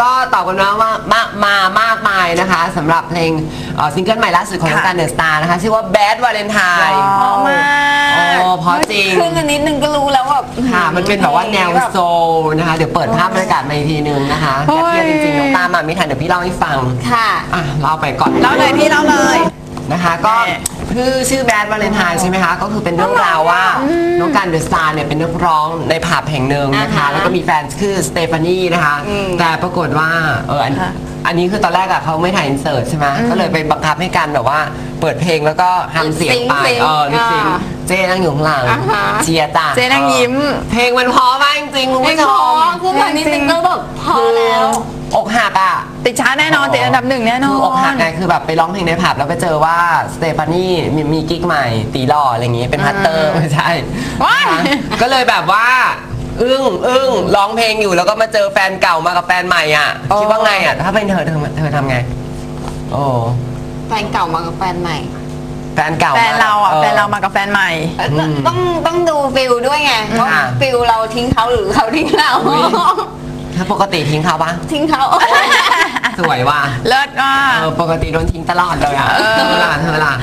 ก็ตอบกันมาว่ามามามากมายนะคะสำหรับเพลงเอ่อซิงเกิลใหม่ล่าสุดของน้องค่ะ การเดอะสตาร์นะคะ ชื่อว่า Bad Valentine เพราะมากโอ้เพราะจริง ขึ้นกันนิดนึงก็รู้แล้วว่าค่ะ มันเป็นแบบว่าแนวโซลนะคะ เดี๋ยวเปิดภาพบรรยากาศมาอีกทีนึงนะคะโอ้แต่ยเพียจริงๆน้องตามมาไม่ทันเดี๋ยวพี่เล่าให้ฟังค่ะ อะเล่าไปก่อน เล่าเลยพี่เล่าเลย นะคะก็แม่ คือชื่อแบดวาเลนไทน์ใช่ไหมคะ ก็คือเป็นเรื่องราวว่าน้องการเดอะสตาร์เนี่ยเป็นนักร้องในผับแห่งหนึ่งนะคะอ่าฮะแล้วก็มีแฟนคือสเตฟานีนะคะอืมแต่ปรากฏว่าเออ อันค่ะอันนี้คือตอนแรกอะเขาไม่ถ่ายอินเสิร์ตใช่ไหมก็เลยไปบังคับให้กันแบบว่าเปิดเพลงแล้วก็ทำเสียงไปซิงค์เออลิปซิงค์อ่าเจ๊นั่งอยู่ข้างหลังอ่าฮะ เชียร์จ้ะเจ๊นั่งยิ้มเออเพลงมันเพอมากจริงๆคุณเพลงผู้ชพอมขึ้นมานิดนึงก็แบบพอแล้ว อกหักอะ ติดชาร์ตแน่นอนติดอันดับหนึ่งแน่นอคือนอกหักไงคือแบบไปร้องเพลงในผับแล้วไปเจอว่าสเตฟานี่มีมีกิ๊กใหม่ตีหล่ออะไรอย่างงี้เป็นพัตเตอร์ไม่ใช่ว้าย นะคะก็เลยแบบว่า อึ้งอึ้งร้องเพลงอยู่แล้วก็มาเจอแฟนเก่ามากับแฟนใหม่อะอ๋อ คิดว่าไงอะถ้าเป็นเธอเธอเธอทำไงโอ้แฟนเก่ามากับแฟนใหม่แฟนเก่าแฟนเราอะออแฟนเรามากับแฟนใหม่อืมต้องต้องดูฟิลด้วยไงว่าค่ะฟิลเราทิ้งเขาหรือเขาทิ้งเราอุ๊ยถ้าปกติทิ้งเขาปะทิ้งเขาสวยว่ะเลิศว่าเออปกติโดนทิ้งตลอดเลยอะเธอล่ะเธอล่ะ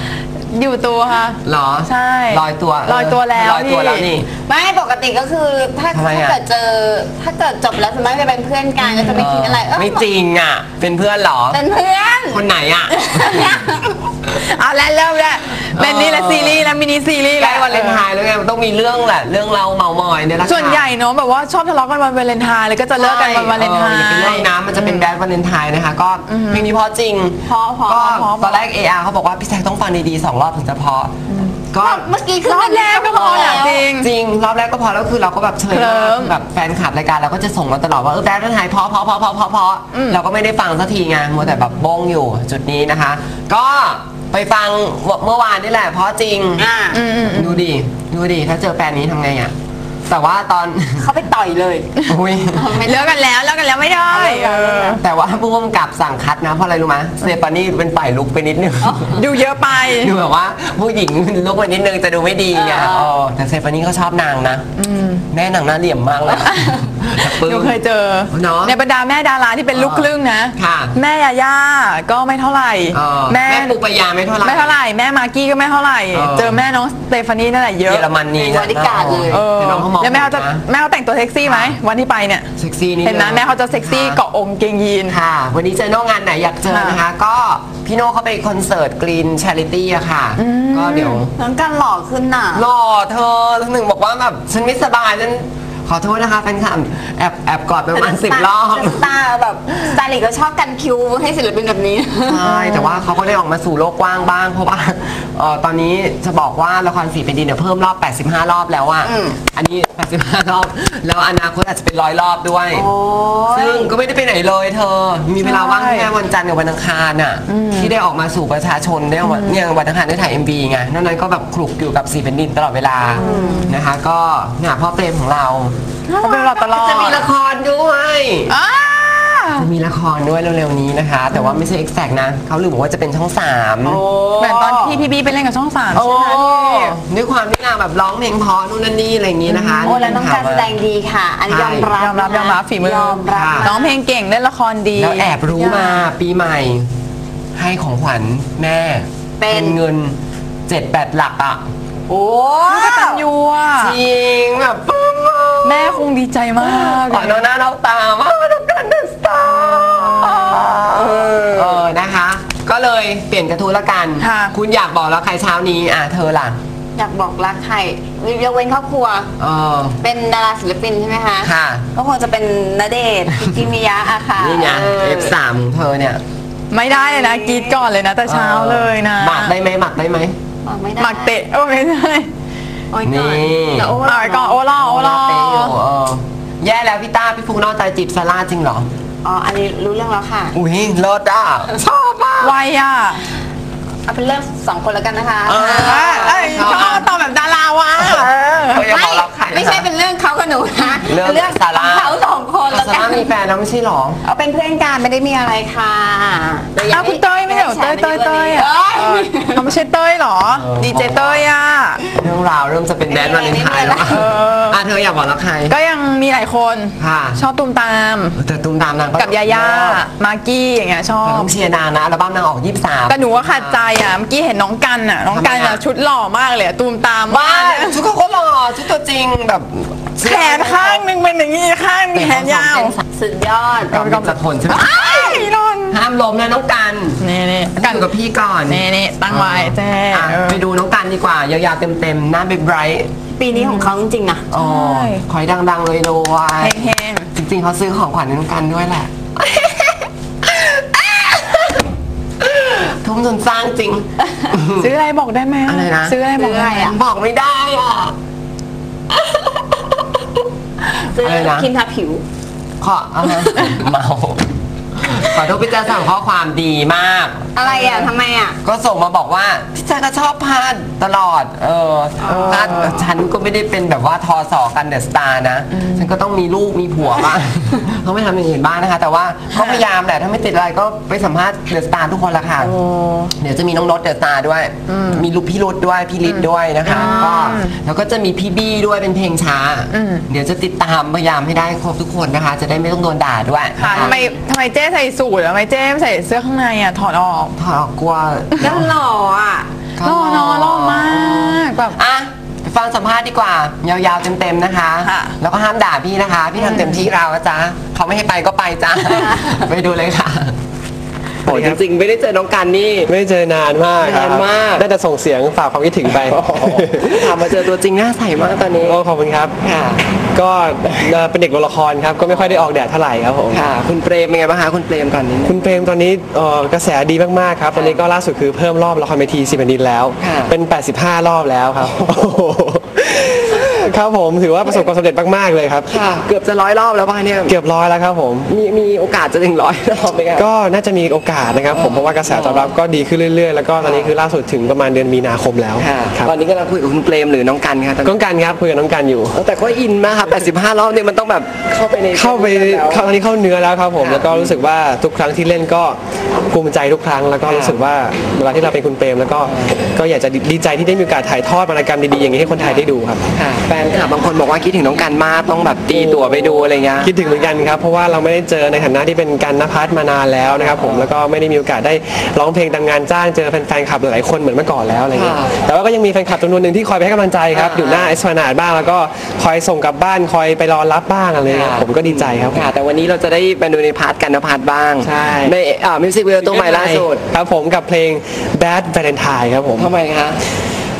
อยู่ตัวค่ะ หรอใช่ลอยตัวลอยตัวแล้วลอยตัวนี่แล้วนี่ ไม่ปกติก็คือถ้าทำไมถ้าอะ เกิดเจอ ถ้าเกิดจบแล้วสมมติจะเป็นเพื่อนกันก็จะไม่ทิ้งอะไรเออไม่จริงอะ เป็นเพื่อนเหรอ เป็นเพื่อน คนไหนอะ เอาแล้วเริ่มแล้วเป็นนี่ละซีรีส์แล้วมินิซีรีส์ใกล้วันเลนไทน์แล้วไงมันต้องมีเรื่องแหละ เรื่องเราเมามอยเนี่ยแหละค่ะส่วนใหญ่เนอะแบบว่าชอบทะเลาะกันวันวาเลนไทน์แล้วก็จะเลิกกันวันวาเลนไทอออย่าไปเลิกน์ นะมันจะเป็นแบดวันเลนไทน์นะคะ ก็เพลงนี้เพราะจริงเพราะเพราะก็เพราะ ตอนแรก AR เขาบอกว่าพี่แจ็คต้องฟังดีๆสองรอบถึงจะเพออก็ เมื่อกี้คือรอบแรกก็พอแหละจริง จริงรอบแรกก็พอแล้วคือเราก็แบบเฉยเคลิ้มแบบแฟนคลับรายการเราก็จะส่งมาตลอดว่าเออแบดวันไทน์เพราะเพราะเพราะเพราะเพราะเพราะเราก็ไม่ได้ฟังสักทีไงมัวแต่แบบบ้งอยู่จุดนี้นะคะ ก็ไปฟังเมื่อวานนี่แหละเพราะจริง อ่าอืมอืมดูดิดูดิถ้าเจอแฟนนี้ทำไงอะ แต่ว่าตอน เขาไปต่อยเลย อุ้ยเลิกกันแล้วเลิกกันแล้วไม่ได้เออแต่ว่าผู้กำกับสั่งคัดนะเพราะอะไรรู้ไหมสเตฟานี่เป็นฝ่ายลุกไปนิดนึงดูเยอะไปดูแบบว่าผู้หญิงลุกไปนิดนึงจะดูไม่ดีไงเออเออแต่สเตฟานี่เขาชอบนางนะแม่นางหน้าเหลี่ยมมากเลยแต่ปลื้หนูมเคยเจอเนอะในบรรดาแม่ดาราที่เป็นลูกครึ่งนะค่ะแม่ยาย่าก็ไม่เท่าไหร่เออแม่แม่ปุกปยาไม่เท่าไหร่ไม่เท่าไหร่แม่มากกี้ก็ไม่เท่าไหร่เออเจอแม่น้องสเตฟานีนั่นแหละเยอะเยอรมนีเป็นบอดี้การ์ดเลยเออแต่น้องเขามองแล้วแม่เขาจะนะแม่เขาแต่งตัวเซ็กซี่ไหมวันที่ไปเนี่ยเซ็กซี่นี่เห็นไหมแม่เขาจะเซ็กซี่เกาะองค์เกงยีน ค่ะ วันนี้เจอโน่งานไหนอยากเจอนะคะ ก็พี่โน่เขาไปคอนเสิร์ตกรีนชาริตี้อะค่ะ ก็เดี๋ยว น้องกันหล่อขึ้นน่ะ หล่อเธอหนึ่งบอกว่าแบบฉันไม่สบายฉัน ขอโทษนะคะแฟนคลับแอบแอบกอดไปประมาณสิบรอบสตาร์แบบสไตลิสต์ก็ชอบกันคิวให้ศิลปินแบบนี้ ใช่ แต่ว่าเขาก็ได้ออกมาสู่โลกกว้างบ้าง เพราะว่าเอ่อตอนนี้จะบอกว่าละครสีเป็นดินเนี่ยเพิ่มรอบ 85 รอบแล้วอะอืม อันนี้ 85 รอบ แล้วอนาคตอาจจะเป็นร้อยรอบด้วยโอ้ยซึ่งก็ไม่ได้ไปไหนเลยเธอ มีเวลาว่างแค่วันจันทร์กับวันอังคารน่ะที่ได้ออกมาสู่ประชาชนได้ออกมาเนี่ยวันอังคารได้ถ่าย MV ไงนอกนั้นก็แบบคลุกอยู่กับสีเป็นดินตลอดเวลานะคะ ก็เนี่ยพ่อเปรมของเราเขาเป็นหลอดตลอดจะมีละครด้วยอ้าจะมีละครด้วยเร็วๆนี้นะคะ แต่ว่าไม่ใช่ exact นะเขาลืมบอกว่าจะเป็นช่องสามเหมือนตอนที่พี่บีไปเล่นกับช่องสามโอ้ใช่ไหมพี่ด้วยความที่นางแบบร้องเพลงเพอนู่นนั่นนี่อะไรอย่างนี้นะคะโอ้แล้วน้องการแสดงดีค่ะ อันนี้ยอมรับยอมรับยอมรับฝีมือยอมรับค่ะน้องเพลงเก่งเล่นละครดีแล้วแอบรู้มาปีใหม่ ให้ของขวัญแม่ เป็นเงินเจ็ดแปดหลักอะโอ้กตันยูอะจริงแบบปึ้งมาก แม่คงดีใจมากขอน้องหน้าน้องตามากน้องกันเดอะสตาร์เออนะคะ ก็เลยเปลี่ยนกระทู้ละกัน ค่ะ คุณอยากบอกแล้วใครเช้านี้อะเธอล่ะอยากบอกรักใครยกเว้นครอบครัว เออเป็นดาราศิลปินใช่ไหมคะ ค่ะ ก็คงจะเป็นณเดชน์พิจิมิยะอะค่ะนี่ไง เออ F3 ของเธอเนี่ยไม่ได้เลยนะกรีดก่อนเลยนะแต่เช้าเลยนะหมักได้ไหมหมักได้ไหมบอกไม่ได้หมักเตะโอ้ไม่ใช่ โอ้ยก่อนนี่แต่โอ้หมักก่อนโอล่อโอล่อเป๊ะอยู่เออแย่แล้วพี่ต้าพี่ฟุกนอกใจจีบซาร่าจริงเหรอ อ๋อ อันนี้รู้เรื่องแล้วค่ะ อุ้ยเลิศอะชอบมากไวอะเอาเป็นเรื่องสองคนแล้วกันนะคะเออเอ้ยเอ้ยชอบตอบแบบดาราวะเขาจะบไม่อกรักใครไม่ใช่เป็นเรื่องเขากับหนูนะเรื่องเป็นซาร่าของเขาเขาสองค นอาแล้วซากัร่านมีแฟนแล้วไม่ใช่หรอเอาเป็นเพื่อนกันไม่ได้มีอะไรค่ะแต่ยังอ้าวคุณเต้ยไม่ใช่เหรอเต้ยเต้ยเต้ยอะเอ้ยเขาไม่ใช่เต้ยเหรอ ดีเจเต้ยอะ เรื่องราวเริ่มจะเป็นแดนวาเลนไทน์แล้วเอออะเธออยากบอกรักใคร ก็ยังมีหลายคน ค่ะ ชอบตูมตาม แต่ตุ้มตามนางกับยาย่า มากกี้อย่างเงี้ยชอแต่บต้องเชียร์นางนะอัลบั้มนางออก 23 แต่หนูว่าขัดใจอะ เมื่อกี้เห็นน้องกันอะ น้องกันทำไมอะอะชุดหล่อมากเลยอะตูมตามบ้าชุดเขาก็หล่อชุดตัวจริงแบบ แขนข้างหนึงเป็นอย่างงี้ข้างหนึ่งแขนยาวสุดยอดก็เป็นสักคนใช่ไหมไอ้นอนห้ามล้มนะน้องกันนี่นี่กักันนอยู่กับพี่ก่อนนี่นี่ตั้งไว้แจ้อะเออไปดูน้องกันดีกว่ายาวๆเต็มๆหน้าเบรไบรท์ปีนี้ของเขาจริงๆนะอ๋อขอยดังๆเลยด้วยแห้งจริงๆเขาซื้อของขวัญให้น้องกันด้วยแหละทุ่มจนสร้างจริงๆซื้ออะไรบอกได้ไหมอะไรนะ ซื้ออะไรบอกได้ไหมบอกไม่ได้อะ ซื้ออะไรนะ ครีมทาผิว ขอเอานะเมา ขอโทษพี่แจ๊คสั่งข้อความดีมาก อะไรอะทำไมอะ ก็ส่งมาบอกว่าพี่แจ๊คก็ชอบพาดตลอด เออพาดฉันก็ไม่ได้เป็นแบบว่าทอสอกันเดอะสตาร์นะ ฉันก็ต้องมีลูกมีผัวบ้างเขาไม่ทำอย่างอื่นบ้างนะคะ แต่ว่าก็พยายามแหละถ้าไม่ติดอะไรก็ไปสัมภาษณ์เดอะสตาร์ทุกคนละค่ะเดี๋ยวจะมีน้องนดเดอะสตาร์ด้วย มีลูกพี่รุดด้วยพี่ลิศด้วยนะคะก็แล้วก็จะมีพี่บี้ด้วยเป็นเพลงช้า เดี๋ยวจะติดตามพยายามให้ได้ครบทุกคนนะคะ จะได้ไม่ต้องโดนด่าด้วยค่ะทำไมทำไมเจ๊ใส่สูททำไมเจ๊ไม่ใส่เสื้อข้างในอะถอดออกถอดออกกลัวก็หล่ออะ หล่อเนอะหล่อมากแบบ อะไปฟังสัมภาษณ์ดีกว่า ยาวๆเต็มๆนะคะ ค่ะ แล้วก็ห้ามด่าพี่นะคะ พี่ทำเต็มที่เราอะจ้าเขาไม่ให้ไปก็ไปจ้าไปดูเลยค่ะโอ้จริงๆ ไม่ได้เจอน้องกันนี่ ไม่ได้เจอนานมากครับนานมากได้แต่ส่งเสียงฝากความคิดถึงไปถามมาเจอตัวจริงหน้าใสมากตอนนี้ โอ้ขอบคุณครับ ค่ะ ก็เอ่อเป็นเด็กโรงละครครับ ก็ไม่ค่อยได้ออกแดดเท่าไหร่ครับผม ค่ะ คุณเปรมเป็นไงบ้างคะคุณเปรมก่อนนี้คุณเปรมตอนนี้เอ่อกระแสดีมากๆครับ ตอนนี้ก็ล่าสุดคือเพิ่มรอบละครเวทีสิบนินแล้ว ค่ะ เป็น 85 รอบแล้วครับโอ้โห ครับผมถือว่าประสบความสำเร็จมากๆเลยครับ ค่ะ เกือบจะร้อยรอบแล้วป่ะเนี่ยเกือบร้อยแล้วครับผม มีมีโอกาสจะถึงร้อยรอบไหมคะก็น่าจะมีโอกาสนะครับผมเพราะว่ากระแสตอบรับก็ดีขึ้นเรื่อยๆ แล้วก็ตอนนี้คือล่าสุดถึงประมาณเดือนมีนาคมแล้วค่ะ ครับตอนนี้กำลังคุยกับคุณเปรมหรือน้องกันค่ะตอนก้นี้องกันครับคุยกับน้องกันอยู่ แต่ก็อินมากค่ะ85 รอบเนี่ยมันต้องแบบเข้าไปในเข้าไปแล้วเข้าตอนนี้เข้าเนื้อแล้วครับผมค่ะแล้วก็รู้สึกว่าทุกครั้งที่เล่นก็ภูมิใจทุกครั้ง แล้วก็ค่ะรู้สึกว่าเวลาที่เราเป็นคุณเปรมแล้วก็ก็อยากจะดีใจที่ได้มีโอกาสถ่ายทอดวรรณกรรมดีๆอย่างนี้ให้คนไทยได้ดูครับ ค่ะแฟนคลับบางคนบอกว่าคิดถึงน้องกันมากต้องแบบตีตั๋วไปดูอะไรเงี้ย คิดถึงเหมือนกันครับ เพราะว่าเราไม่ได้เจอในฐานะที่เป็นการนภัสมานานแล้วนะครับผมแล้วก็ไม่ได้มีโอกาสได้ร้องเพลงตามงานจ้างเจอแฟนๆคลับหลายๆคนเหมือนเมื่อก่อนแล้วอะไรเงี้ยค่ะแต่ว่าก็ยังมีแฟนคลับจำนวนหนึ่งที่คอยไปให้กำลังใจครับ อ่า อยู่หน้าเอสพนาดบ้างแล้วก็คอยส่งกลับบ้านคอยไปรอรับบ้างอะไรเงี้ยผมก็ดีใจครับ ค่ะ แต่วันนี้เราจะได้ไปดูในพาร์ทกันนะพาร์ทบ้างใช่ ในอ่ามิวสิกวิดีโอตัวใหม่ล่าสุดครับผมกับเพลง Bad Valentine ครับผม ทำไมคะ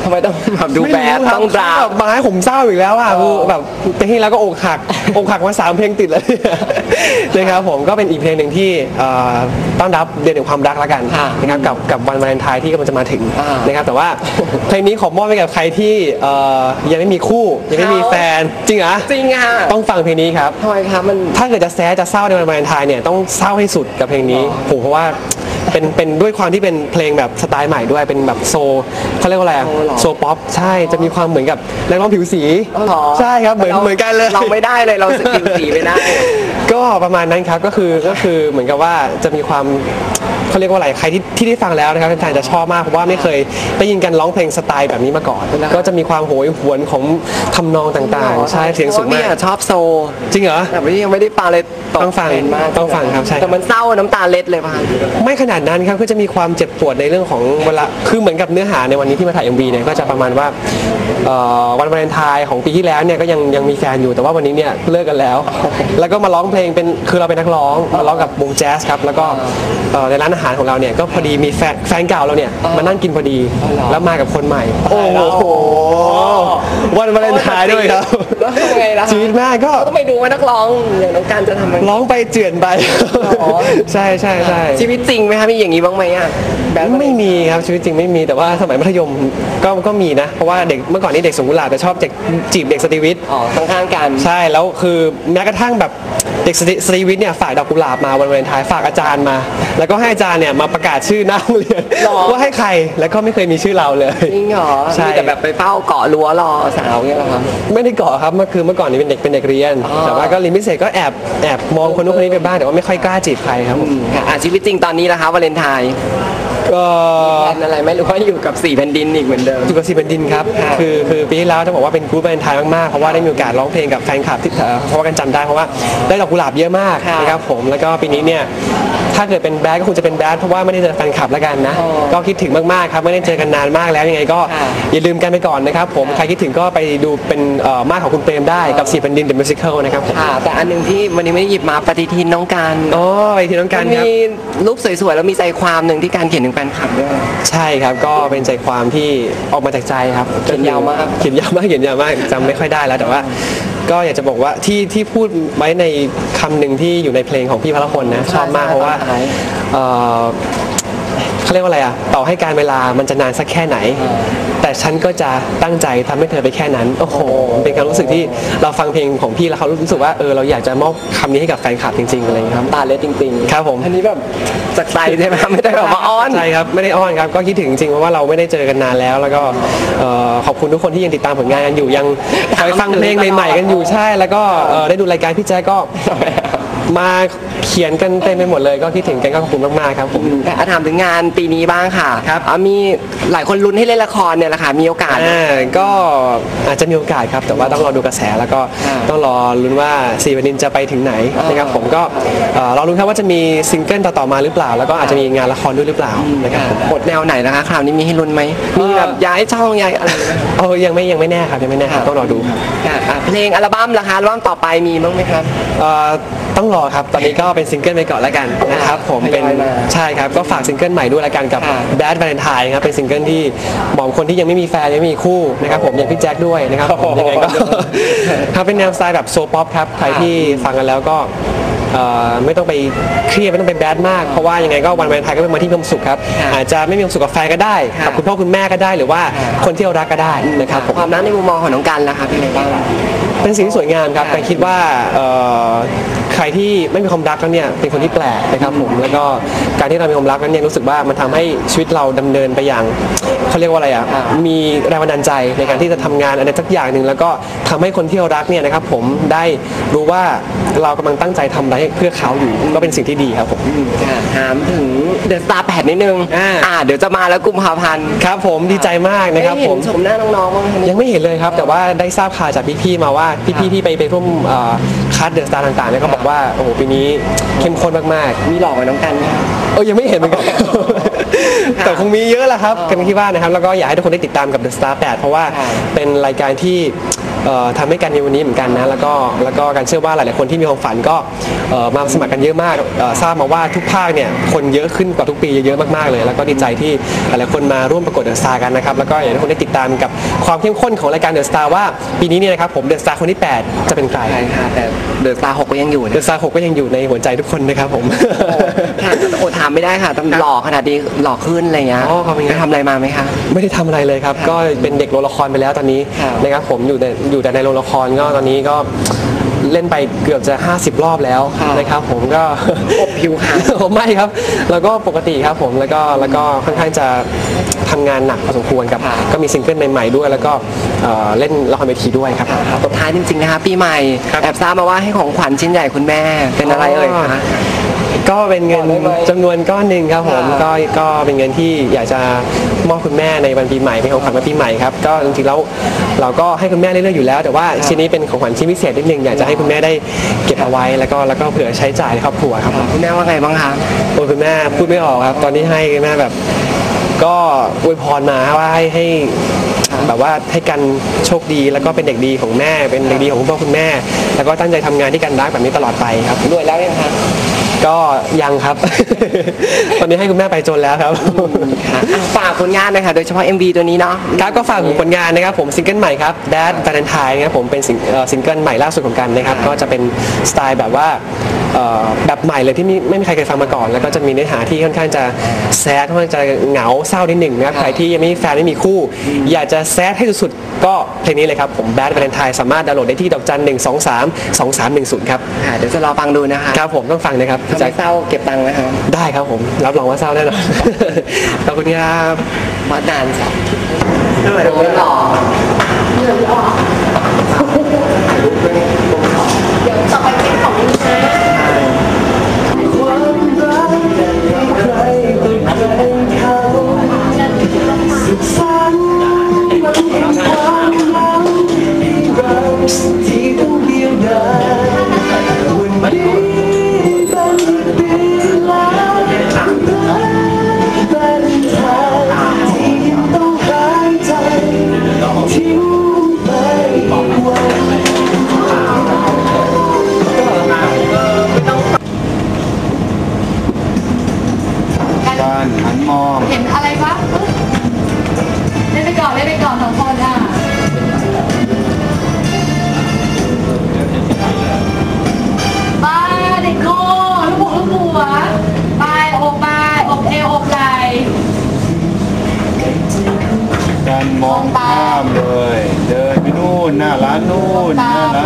ทำไมต้องแบบดูแบดไม่รู้ครับต้องดราแบบมาให้ผมเศร้าอีกแล้วอะคือแบบเพลงที่แล้วก็อกหักอกหักมาสามเพลงติดแล้วเนี่ยนะครับผมก็เป็นอีกเพลงหนึ่งที่เอ่อต้อนรับเดือนแห่งความรักแล้วกันค่ะนะครับกับกับวันวาเลนไทน์ที่กำลังจะมาถึงอ่านนะครับแต่ว่าเพลงนี้ขอมอบให้กับใครที่เอ่อยังไม่มีคู่ยังไม่มีแฟนจริงเหรอจริงค่ะต้องฟังเพลงนี้ครับทำไมคะมันถ้าเกิดจะแซะจะเศร้าในวันวาเลนไทน์เนี่ยต้องเศร้าให้สุดกับเพลงนี้ผมเพราะว่าเป็นเป็นด้วยความที่เป็นเพลงแบบสไตล์ใหม่ด้วยเป็นแบบโซเขาเรียกว่าอะไรอะโซเหรอโซป๊อปใช่จะมีความเหมือนกับนักร้องผิวสีอ๋อเหรอใช่ครับเหมือนราเหมือนกันเลย เราไม่ได้เลยเราสกิลสีไม่ได้ ก็ประมาณนั้นครับก็คือก็คือเหมือนกับว่าจะมีความ เขาเรียกว่าอะไรใครที่ที่ได้ฟังแล้วนะครับแฟนๆจะชอบมากเพราะว่าไม่เคยได้ยินกันร้องเพลงสไตล์แบบนี้มาก่อน ก็จะมีความโหยหวนของทำนองต่างๆใช่เสียงสูงพระมาว่พี่กอะชอบโซ จริงเหรอแต่พี่ยังไม่ได้ฟังเลยตกต้องฟังเทรนด์มากต้องฟังครับใช่แต่มันเศร้าน้ำตาเล็ดเลยป่ะไม่ขนาดนั้นครับก็จะมีความเจ็บปวดในเรื่องของเวลาคือเหมือนกับเนื้อหาในวันนี้ที่มาถ่าย MV เนี่ยก็จะประมาณว่าเอ่อวันวาเลนไทน์ของปีที่แล้วเนี่ยก็ยังยังมีแฟนอยู่แต่ว่าวันนี้เนี่ยเลิกกันแล้ว แล้วก็มาร้องเพลงเป็นคือเราเป็นนักร้องมาร้องกับวงแจ๊สครับแล้วก็เอ่อในร้านอาหารของเราเนี่ยก็พอดีมีแฟนแฟนเก่าเราเนี่ยมานั่งกินพอดี แล้วมากับคนใหม่ โอ้โหวันวาเลนไทน์ด้วยครับแล้วทำไงล่ะชีวิตมากก็ก็ไม่ดูว่านักร้องอย่างน้องการจะทำมันร้องไปเจือนไปใช่ใช่ใช่ชีวิตจริงไหมคะมีอย่างนี้บ้างไหมอะแบบไม่มีครับชีวิตจริงไม่มีแต่ว่าสมัยมัธยมก็ก็มีนะ เพราะว่าเด็กเมื่อก่อนนี้เด็กสงกุหลาบจะชอบเด็กจีบเด็กสตรีวิทย์อ๋อข้างๆกันใช่แล้วคือแม้กระทั่งแบบเด็กสตรีสตรีวิทย์เนี่ยฝากดอกกุหลาบมาวันวาเลนไทน์ฝากอาจารย์มา แล้วก็ให้อาจารย์เนี่ยมาประกาศชื่อหน้าโรงเรียนหรอ ว่าให้ใครแล้วก็ไม่เคยมีชื่อเราเลย จริงเหรอใช่ มีแต่แบบไปเฝ้าเกาะรั้วรอสาวเงี้ยเหรอครับ ไม่ได้เกาะครับเมื่อคือเมื่อก่อนนี้เป็นเด็กเป็นเด็กเรียน อ๋อ แต่ว่าก็เรียนพิเศษก็แอบแอบมองคนนู้นคนนี้ไปบ้างแต่ว่าไม่ค่อยกล้าจีบใครครับผมค่ะอะชีวิตจริงตอนนี้นะคะวาเลนไทน์ก็แพลนอะไรไหมหรือว่าอยู่กับสี่แผ่นดินอีกเหมือนเดิมอยู่กับซีเป็นดินครับค่ะคือคือปีที่แล้วจะบอกว่าเป็นกรุ๊ปเป็นไทยมากๆเพราะว่าได้มีโอกาสร้องเพลงกับแฟนคลับที่เอ่อเพราะว่ากันจำได้เพราะว่าได้ดอกกุหลาบเยอะมากค่ะนะครับผมแล้วก็ปีนี้เนี่ยถ้าเกิดเป็นแบดก็คงจะเป็นแบดเพราะว่าไม่ได้เจอแฟนคลับแล้วกันนะ อ๋อก็คิดถึงมากๆครับไม่ได้เจอกันนานมากแล้วยังไงก็ค่ะอย่าลืมกันไปก่อนนะครับผมใครคิดถึงก็ไปดูเป็นเอ่อมาดของคุณเปรมได้กับสีเป็นดินเดอะมิวสิคลนะครับผมค่ะ แต่อันหนึ่งที่วันนี้ไม่ได้หยิบมาปฏิทินน้องการอ๋อไปที่น้องการมันครับ มีรูปสวยๆแล้วมีใจความหนึ่งที่การเขียนถึงแฟนคลับด้วย ใช่ครับก็เป็นใจความที่ออกมาจากใจครับเขียนยาวมาก เขียนยาวมากเขียนยาวมากจำไม่ค่อยได้แล้วแต่ว่า ก็อยากจะบอกว่าที่ที่พูดไว้ในคำหนึ่งที่อยู่ในเพลงของพี่พระพลนะชอบมากเพราะว่าเอ่อเขาเรียกว่าอะไรอะต่อให้การเวลามันจะนานสักแค่ไหน แต่ฉันก็จะตั้งใจทำให้เธอไปแค่นั้น โอ้โหมันเป็นความรู้สึกที่เราฟังเพลงของพี่แล้วเขารู้สึกว่าเออเราอยากจะมอบคำนี้ให้กับแฟนคลับจริงๆอะไรอย่างเงี้ยครับตาเล็ดจริงๆ ครับผม อันนี้แบบจากใจใช่ไหมไม่ได้แบบว่าอ้อน ใช่ครับ ไม่ได้อ้อนครับ ก็คิดถึงจริงๆเพราะว่าเราไม่ได้เจอกันนานแล้ว แล้วก็เอ่อขอบคุณทุกคนที่ยังติดตามผลงานกันอยู่ ยังคอยฟังเพลงใหม่ๆกันอยู่ ใช่ แล้วก็เอ่อได้ดูรายการพี่แจ๊กก็มา เขียนกันเต็มไปหมดเลยก็คิดถึงกันก็ขอบคุณมากๆครับผมแต่ถามถึงงานปีนี้บ้างค่ะครับอะมีหลายคนลุ้นให้เล่นละครเนี่ยแหละค่ะมีโอกาส อ่าก็อาจจะมีโอกาสครับ แต่ว่าต้องรอดูกระแสแล้วก็อ่าต้องรอลุ้นว่าซีวันนินจะไปถึงไหนนะครับผมก็เอ่อรอลุ้นครับว่าจะมีซิงเกิลต่อๆมาหรือเปล่า แล้วก็อาจจะมีงานละครด้วยหรือเปล่านะครับผม บทแนวไหนนะคะคราวนี้มีให้ลุ้นไหมมีแบบย้ายช่องย้ายอะไรไหม เออยังไม่ยังไม่แน่ครับยังไม่แน่ครับต้องรอดูครับค่ะอะเพลงอัลบั้มล่ะคะอัลบั้มต่อไปมีบ้างไหมครับ เอ่อต้องรอครับตอนนี้ก็เป็นซิงเกิลไปก่อนแล้วกันนะครับผมเป็นทยอยมาใช่ครับก็ฝากซิงเกิลใหม่ด้วยแล้วกันกับค่ะ Bad Valentine ครับเป็นซิงเกิลที่เหมาะกับคนที่ยังไม่มีแฟนยังไม่มีคู่นะครับผมอย่างพี่แจ็คด้วยนะครับผมยังไงก็ครับเป็นแนวสไตล์แบบโซป๊อปครับใครที่ฟังกันแล้วก็เอ่อไม่ต้องไปเครียดไม่ต้องไปแบดมากเพราะว่ายังไงก็วันวาเลนไทน์ก็เป็นวันที่มีความสุขครับค่ะอาจจะไม่มีความสุขกับแฟนก็ได้ค่ะกับคุณพ่อคุณแม่ก็ได้หรือว่าคนที่เรารักก็ได้นะครับผมความรักในมุมมองของน้องกันล่ะคะเป็นไงบ้างเป็นสิ่งที่สวยงามครับค่ะแต่คิดว่าเอ่อใค รที่ไม่มีความรักแล้วเนี่ยเป็นคนที่แปลกนะครับผมแล้วก็การที่เรามีความรักนั้นเนี่ยรู้สึกว่ามันทำให้ชีวิตเราดำเนินไปอย่างเขาเรียกว่าอะไรอะมีแรงบันดาลใจในการที่จะทำงานอะไรสักอย่างหนึ่งแล้วก็ทำให้คนที่เรารักเนี่ยนะครับผมได้รู้ว่าเรากำลังตั้งใจทำอะไรเพื่อเขาอยู่ก็เป็นสิ่งที่ดีครับผม ค่ะถามถึงเดอะสตาร์แปดนิดนึงอ่า อ่า เดี๋ยวจะมาแล้วกุมภาพันธ์ครับผมดีใจมากนะครับได้เห็ผม ชมหน้าน้องๆบ้างไหมคะยังไม่เห็นเลยครับ แต่ว่าได้ทราบข่าวจากพี่ๆมาว่าพี่ๆที่ไปไปร่วมเอ่อคัดเดอะสตาร์ต่างๆเนี่ยก็บอกว่าโอ้โหปีนี้เข้มข้นมากๆมีหลอกกับน้องกันไหมคะเออยังไม่เห็นเหมือนกัน แต่คงมีเยอะแหละครับกันคิดว่านะครับแล้วก็อยากให้ทุกคนได้ติดตามกับ The Star 8 เพราะว่าค่ะ เป็นรายการที่เอ่อ ทำให้กันในวันนี้เหมือนกันนะแล้วก็แล้วก็การเชื่อว่าหลาย ๆ คนที่มีความฝันก็เอ่อมาสมัครกันเยอะมากเอ่อทราบมาว่าทุกภาคเนี่ยคนเยอะขึ้นกว่าทุกปีเยอะๆมากๆเลย แล้วก็ดีใจที่หลายๆคนมาร่วมประกวด The Star กันนะครับแล้วก็อยากให้ทุกคนได้ติดตามกับความเข้มข้นของรายการ The Star ว่าปีนี้เนี่ยนะครับผม The Star คนที่ 8 จะเป็นใครใช่ค่ะแต่เดอะสตาร์หกก็ยังอยู่นะ The Star 6ก็ยังอยู่ในหัวใจทุกคนนะครับผมค่ะแต่โอถามไม่ได้ค่ะต้องหล่อขนาดนี้หล่อขึ้นอะไรเงี้ยอ๋อขอบคุณครับไปทำอะไรมาไหมคะ ไม่ได้ทำอะไรเลยครับ ก็เป็นเด็กโรงละครไปแล้วตอนนี้ครับ นะครับผมอยู่แต่อยู่แต่ในโรงละครก็ตอนนี้ก็เล่นไปเกือบจะ 50 รอบแล้วครับนะครับผมก็ อบผิวค่ะ ผมไม่ครับ แล้วก็ปกติครับผมแล้วก็แล้วก็ค่อนข้างจะทำงานหนักพอสมควรครับครับก็มีซิงเกิลใหม่ๆด้วย แล้วก็เอ่อเล่นละครเวทีด้วยครับ ตบท้ายจริงๆนะคะปีใหม่ครับ แอบทราบมาว่าให้ของขวัญชิ้นใหญ่คุณแม่เป็นอะไรเอ่ยคะ ก็เป็นเงินบอกได้ไหมจำนวนก้อนหนึ่งครับผมค่ะก็ก็เป็นเงินที่อยากจะมอบคุณแม่ในวันปีใหม่เป็นของขวัญวันปีใหม่ครับก็จริงๆแล้วเราก็ให้คุณแม่เรื่อยๆอยู่แล้ว แต่ว่าชิ้นนี้เป็นของขวัญชิ้นพิเศษนิดนึงอยากจะให้คุณแม่ได้เก็บเอาไว้แล้วก็แล้วก็เผื่อใช้จ่ายในครอบครัวครับผมคุณแม่ว่าไงบ้างคะโอ้ยคุณแม่พูดไม่ออกครับ ตอนที่ให้คุณแม่แบบ ก็อวยพรมาว่าให้ให้แบบว่าให้กันโชคดีแล้วก็เป็นเด็กดีของแม่ เป็นเด็กดีของคุณพ่อคุณแม่ แล้วก็ตั้งใจทำงานที่กันรักแบบนี้ตลอดไปครับ รวยแล้วยังคะ ก็ยังครับ ตอนนี้ให้คุณแม่ไปจนแล้วครับค่ะอะฝากผลงานหนะคะโดยเฉพาะ MV ตัวนี้เนาะครับก็ฝากผลงานนะครับผมซิงเกิลใหม่ครับ Dad Valentine นะครับผมเป็นซิงเอ่อซิงเกิลใหม่ล่าสุดของกันนะครับ ก็จะเป็นสไตล์แบบว่า เอ่อแบบใหม่เลยที่ไม่ไม่มีใครเคยฟังมาก่อน แล้วก็จะมีเนื้อหาที่ค่อนข้างจะแซดค่อนข้างจะเหงาเศร้านิดหนึ่งนะครับใครที่ยังไม่มีแฟนไม่มีคู่ อยากจะแซดให้สุดๆก็เพลงนี้เลยครับผมแบดวาเลนไทน์สามารถดาวน์โหลดได้ที่ดอกจันหนึ่งสองสามสองสามหนึ่งศูนย์ครับค่ะเดี๋ยวจะรอฟังดูนะคะครับผมต้องฟังนะครับถ้าไม่เศร้าเก็บตังค์นะคะได้ครับผมรับรองว่าเศร้าแน่นอน ขอบคุณครับวัดนานสักเดี๋ยวไม่รอ กาามเลย เดินไปนู่นหน้าร้านนู่นหน้าร้า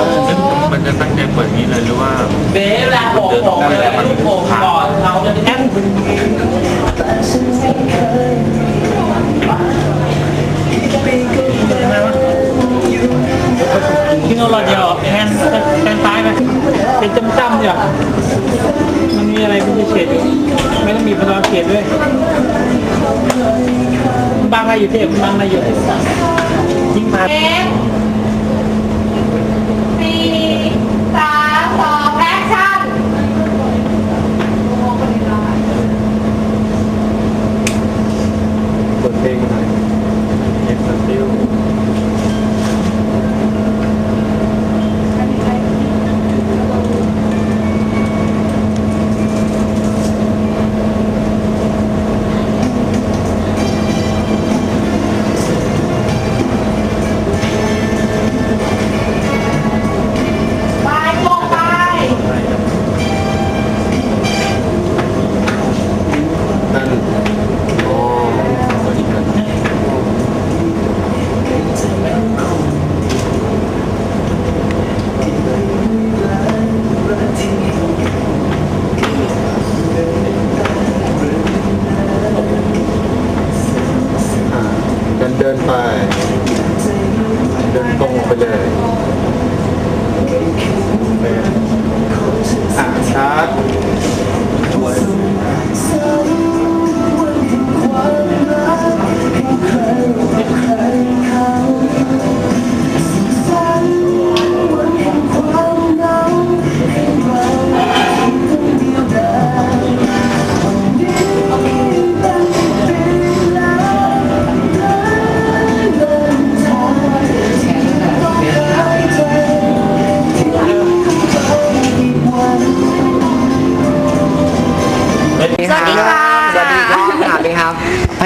นมันจะตั้งใจเปิดนี้เลยหรือว่าเบ๊เวลาโผล่โผล่เลยมันโผล่ก่อนเราจะแอนที่โน่นรอเดียวแอนแอนซ้ายไหมเป็นจำๆเนี่ย มันมีอะไรเป็นเฉดอยู่ไม่ต้องมีพลังเขตด้วยบางอะไรอยู่เทพบางอะไรอยู่ยิงมาเ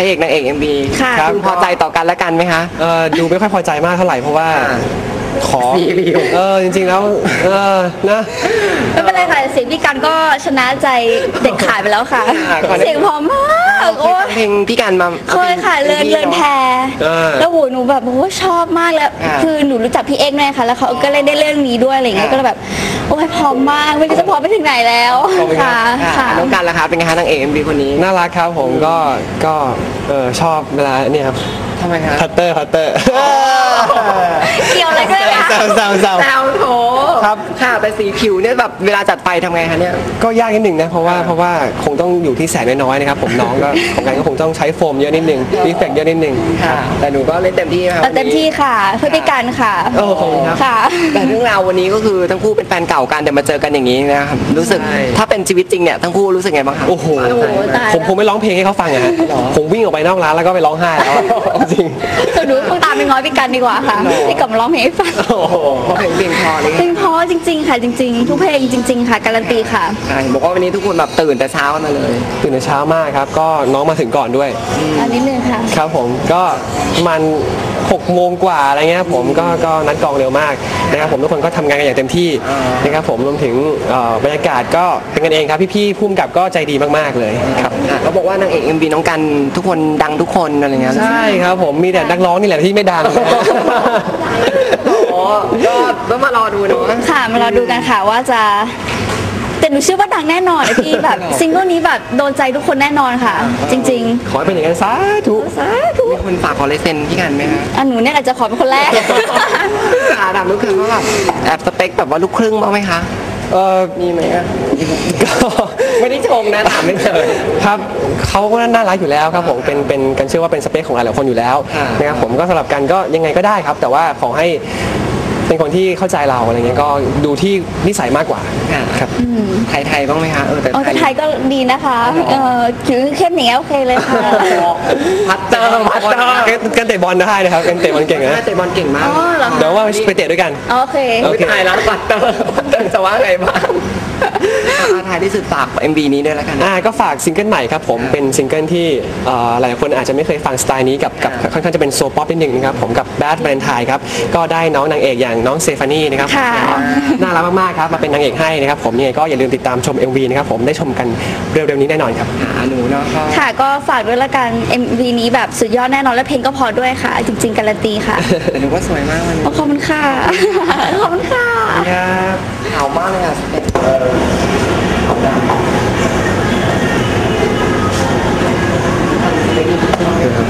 เอกนางเอกเอ็มบีค่ะ ครับพอใจต่อกันและกันไหมคะ เอ่อดูไม่ค่อยพอใจมากเท่าไหร่เพราะว่าอ่าขอรีวิวเออจริงๆแล้วเออนะ ไม่เป็นไรค่ะเสียงพี่กันก็ชนะใจเด็กขายไปแล้วค่ะเสียงพอมากเคโอ้ยฟังเพลงพี่กันมาเคยค่ะเลินเลินแพรเออ แล้วโหหนูแบบโอ้ชอบมากแล้ว อ่าคือหนูรู้จักพี่เอกด้วยค่ะ แล้วเขาก็เล่นได้เรื่องนี้ด้วยอะไรอย่างเงี้ยอ่าก็เลยแบบ โอ้ยพร้อมมากไม่รู้จะพร้อมไปถึงไหนแล้วขอบคุณครัค่ะบค่ะค่ะน้องกันล่ะคะเป็นไงคะนางเอกเอ็มบีคนนี้น่ารักครับผมก็ก็เออชอบเวลาเนี่ยครับทำไมคะ พัตเตอร์พัตเตอร์ เกี่ยวอะไรด้วยนะแซวแซวแซว แซวโถครับ ค่ะแต่สีผิวเนี่ยแบบเวลาจัดไฟทำไงคะเนี่ย ก็ยากนิดหนึ่งนะเพราะว่าเพราะว่าคง ต้องอยู่ที่แสงน้อยๆนะครับผมน้องก็ของกันก็คงต้องใช้โฟมเยอะนิดนึงรีเฟกเยอะนิดนึงค่ะ แต่หนูก็เล่นเต็มที่ค่ะเอาเต็มที่ค่ะเพื่อพี่กันค่ะโอ้ขอบคุณครับค่ะ แต่เรื่องราววันนี้ก็คือทั้งคู่เป็นแฟนเก่ากันแต่มาเจอกันอย่างนี้นะครับรู้สึกใช่ถ้าเป็นชีวิตจริงเนี่ยทั้งคู่รู้สึกไงบ้างคะโอ้โหโอ้โหตายแล้วผมคงไม่ร้องเพลงให้เขาฟังอะฮะผมวิ่งออกไปนอกร้านแล้วก็ไปร้องไห้แล้วอะจริงหนูคงตามไปง้อพี่กันดีกว่าค่ะพี่กลับมาร้องเพลงให้ฟังโอ้โหเพราะเพลงเพลงพอเลยเพลงเพราะจริง ๆ ค่ะจริง ๆ ทุกเพลงจริง ๆ ค่ะการันตีค่ะใช่บอกว่าวันนี้ทุกคนแบบตื่นแต่เช้านะมาเลย ตื่นแต่เช้ามากครับ ก็น้องมาถึงก่อนด้วย อันนิดนึงค่ะ ครับผมก็ประมาณ6โมงกว่าอะไรเงี้ยครับผมก็ก็นัดกองเร็วมากนะครับผมทุกคนก็ทำงานกันอย่างเต็มที่นะครับผมรวมถึงเอ่อบรรยากาศก็เป็นกันเองครับพี่ๆพุ่มกับก็ใจดีมากๆเลยครับ อะเขาบอกว่านางเอก MV น้องกันทุกคนดังทุกคนอะไรเงี้ยใช่ครับผมมีแต่นักร้องนี่แหละที่ไม่ดัง อ๋อก็ต้องมารอดูเนาะค่ะมารอดูกันค่ะว่าจะ แต่หนูเชื่อว่าดังแน่นอนพี่แบบซิงเกิลนี้แบบโดนใจทุกคนแน่นอนค่ะ จริง ขอให้เป็นอย่างนั้นสาธุๆ สาธุมีคนฝากขอลายเซ็นพี่กันไหมคะอันหนูเนี่ยอาจจะขอเป็นคนแรกขาดำลูกครึ่งก็แบบแอบสเปคแบบว่าลูกครึ่งบ้างไหมคะ เออมีไหมอะก็ไม่ได้ชงนะถามไม่เฉย ครับเขาก็น่ารักอยู่แล้วครับผมเป็นเป็นกันเชื่อว่าเป็นสเปคของหลายๆคนอยู่แล้วค่ะ นะครับผมก็สำหรับกันก็ยังไงก็ได้ครับ แต่ว่าขอให้ เป็นคนที่เข้าใจเราอะไรเงี้ยก็ดูที่นิสัยมากกว่าค่ะครับไทยไทยๆบ้างไหมคะเออแต่โอ้แต่ไทยก็ดีนะคะเออผิวเข้มอย่างเงี้ยโอเคเลยค่ะพัตเตอร์พัตเตอร์กันเตะบอลได้นะครับกันเตะบอลเก่งนะเตะบอลเก่งมากอ๋อเหรอคะเดี๋ยวว่าไปเตะด้วยกัน โอเค โอไม่เคถ่ายแล้วพัตเตอร์พัตเตอร์จะว่าไงบ้าง อะถ่ายที่สุดฝาก MV นี้ด้วยแล้วกันอ่าก็ฝากซิงเกิลใหม่ครับผมเป็นซิงเกิลที่เอ่อหลายๆคนอาจจะไม่เคยฟังสไตล์นี้กับกับค่อนข้างจะเป็นโซป๊อปนิดนึงนะครับผมกับแบดแบรนทายครับก็ได้น้องนางเอกอย่างน้องเซฟานี่นะครับค่ะน่ารักมากๆครับมาเป็นนางเอกให้นะครับผมยังไงก็อย่าลืมติดตามชม MV นะครับผมได้ชมกันเร็วๆนี้แน่นอนครับหาหนูเนาะก็ค่ะก็ฝากด้วยละกัน MV นี้แบบสุดยอดแน่นอนและเพลงก็พอด้วยค่ะ จริง ๆ การันตีค่ะแต่หนูก็สวยมากวันนี้ขอบคุณค่ะ ขอบคุณค่ะขาวมากเลยอะ 呃，等等。这个是。